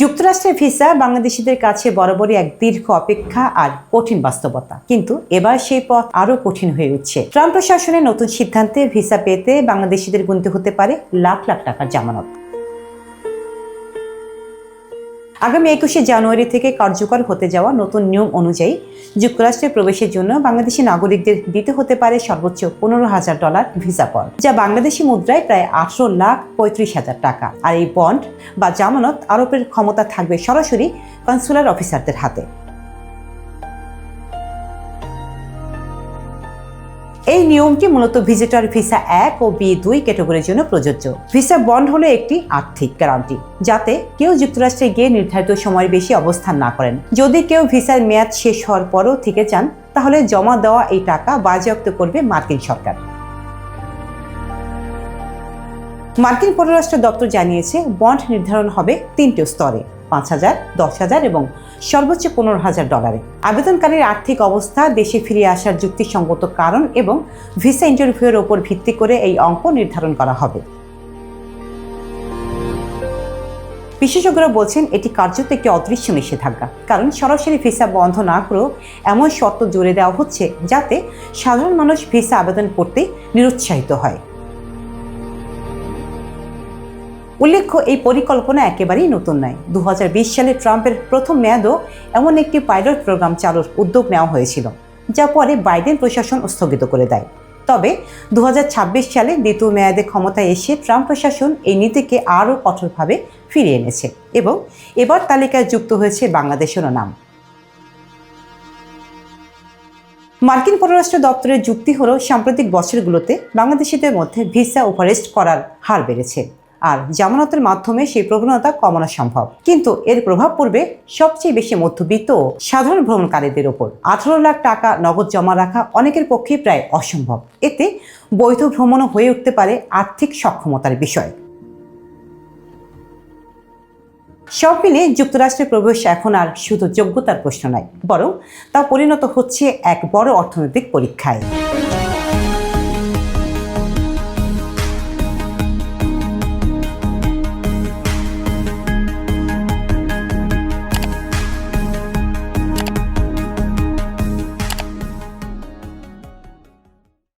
যুক্তরাষ্ট্রের ভিসা বাংলাদেশিদের কাছে বরাবরই এক দীর্ঘ অপেক্ষা আর কঠিন বাস্তবতা। কিন্তু এবার সেই পথ আরও কঠিন হয়ে উঠছে। ট্রাম্প প্রশাসনের নতুন সিদ্ধান্তে ভিসা পেতে বাংলাদেশিদের গুনতে হতে পারে লাখ লাখ টাকার জামানত। আগামী একুশে জানুয়ারি থেকে কার্যকর হতে যাওয়া নতুন নিয়ম অনুযায়ী যুক্তরাষ্ট্রে প্রবেশের জন্য বাংলাদেশি নাগরিকদের দিতে হতে পারে সর্বোচ্চ পনেরো হাজার ডলার ভিসা পন্ড যা বাংলাদেশি মুদ্রায় প্রায় আঠারো লাখ পঁয়ত্রিশ হাজার টাকা। আর এই বন্ড বা জামানত আরোপের ক্ষমতা থাকবে সরাসরি কনসুলার অফিসারদের হাতে। এই নিয়মটি মূলত ভিজিটর ভিসা এক ও বি দুই ক্যাটাগরির জন্য প্রযোজ্য। ভিসা বন্ড হলো একটি আর্থিক গ্যারান্টি, যাতে কেউ যুক্তরাষ্ট্রে গিয়ে নির্ধারিত সময়ের বেশি অবস্থান না করেন। যদি কেউ ভিসার মেয়াদ শেষ হওয়ার পরও থেকে যান, তাহলে জমা দেওয়া এই টাকা বাজেয়াপ্ত করবে মার্কিন সরকার। মার্কিন পররাষ্ট্র দপ্তর জানিয়েছে, বন্ড নির্ধারণ হবে তিনটি স্তরে, পাঁচ হাজার, দশ হাজার এবং সর্বোচ্চ পনেরো হাজার ডলারে। আবেদনকারীর আর্থিক অবস্থা, দেশে ফিরে আসার যুক্তিসঙ্গত কারণ এবং ভিসা ইন্টারভিউয়ের ওপর ভিত্তি করে এই অঙ্ক নির্ধারণ করা হবে। বিশেষজ্ঞরা বলছেন, এটি কার্যত একটি অদৃশ্য নিষেধাজ্ঞা, কারণ সরাসরি ভিসা বন্ধ না করেও এমন শর্ত জুড়ে দেওয়া হচ্ছে যাতে সাধারণ মানুষ ভিসা আবেদন করতে নিরুৎসাহিত হয়। উল্লেখ্য, এই পরিকল্পনা একেবারেই নতুন নয়। দু সালে ট্রাম্পের প্রথম মেয়াদও এমন একটি পাইলট প্রোগ্রাম চালুর উদ্যোগ নেওয়া হয়েছিল, যা পরে বাইডেন প্রশাসন স্থগিত করে দেয়। তবে দু হাজার ছাব্বিশ সালে দ্বিতীয় মেয়াদে ক্ষমতায় এসে ট্রাম্প প্রশাসন এই নীতিকে আরও কঠোরভাবে ফিরিয়ে এনেছে এবং এবার তালিকায় যুক্ত হয়েছে বাংলাদেশেরও নাম। মার্কিন পররাষ্ট্র দপ্তরের যুক্তি হল, সাম্প্রতিক বছরগুলোতে বাংলাদেশিদের মধ্যে ভিসা ওভারেস্ট করার হার বেড়েছে। আর জামানতের মাধ্যমে সেই প্রবণতা কমানো সম্ভব। কিন্তু এর প্রভাব পড়বে সবচেয়ে বেশি মধ্যবিত্ত সাধারণ ভ্রমণকারীদের ওপর। আঠারো লাখ টাকা নগদ জমা রাখা অনেকের পক্ষে প্রায় অসম্ভব। এতে বৈধ ভ্রমণও হয়ে উঠতে পারে আর্থিক সক্ষমতার বিষয়। সব মিলে যুক্তরাষ্ট্রে প্রবেশ এখন আর শুধু যোগ্যতার প্রশ্ন নয় বরং তা পরিণত হচ্ছে এক বড় অর্থনৈতিক পরীক্ষায়।